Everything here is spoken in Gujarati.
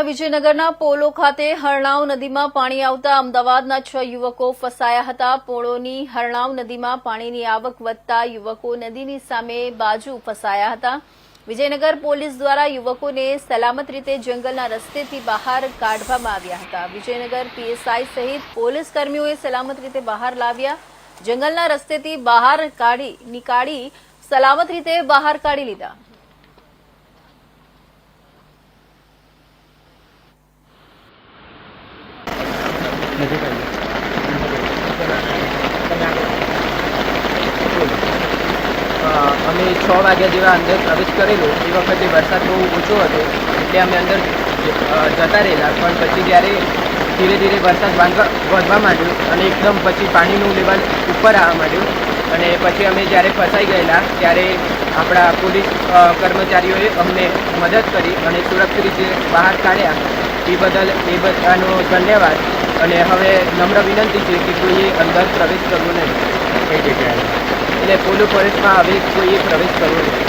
વિજયનગરના પોલો ખાતે હરણાવ નદીમાં પાણી આવતા અમદાવાદના છ યુવકો ફસાયા હતા. પોળોની હરણાવ નદીમાં પાણીની આવક વધતા યુવકો નદીની સામે બાજુ ફસાયા હતા. વિજયનગર પોલીસ દ્વારા યુવકોને સલામત રીતે જંગલના રસ્તેથી બહાર કાઢવામાં આવ્યા હતા. વિજયનગર પીએસઆઈ સહિત પોલીસ કર્મીઓએ સલામત રીતે બહાર લાવ્યા. જંગલના રસ્તેથી બહાર કાઢી, નીકાળી સલામત રીતે બહાર કાઢી લીધા. અમે છ વાગ્યા જેવા અંદર પ્રવેશ કરેલો. એ વખતે વરસાદ બહુ ઓછો હતો, એટલે અમે અંદર જતા રહેલા. પણ પછી જ્યારે ધીરે ધીરે વરસાદ વધવા માંડ્યો અને એકદમ પછી પાણીનું લેવલ ઉપર આવવા માંડ્યું અને પછી અમે જ્યારે ફસાઈ ગયેલા, ત્યારે આપણા પોલીસ કર્મચારીઓએ અમને મદદ કરી અને સુરક્ષિત રીતે બહાર કાઢ્યા. એ બદલ એ બધાનો ધન્યવાદ. અને હવે નમ્ર વિનંતી છે કે કોઈએ અંદર પ્રવેશ કરવો નહીં. કઈ જગ્યાએ? એટલે પોલો ફોરેસ્ટમાં હવે કોઈએ પ્રવેશ કરવો નહીં.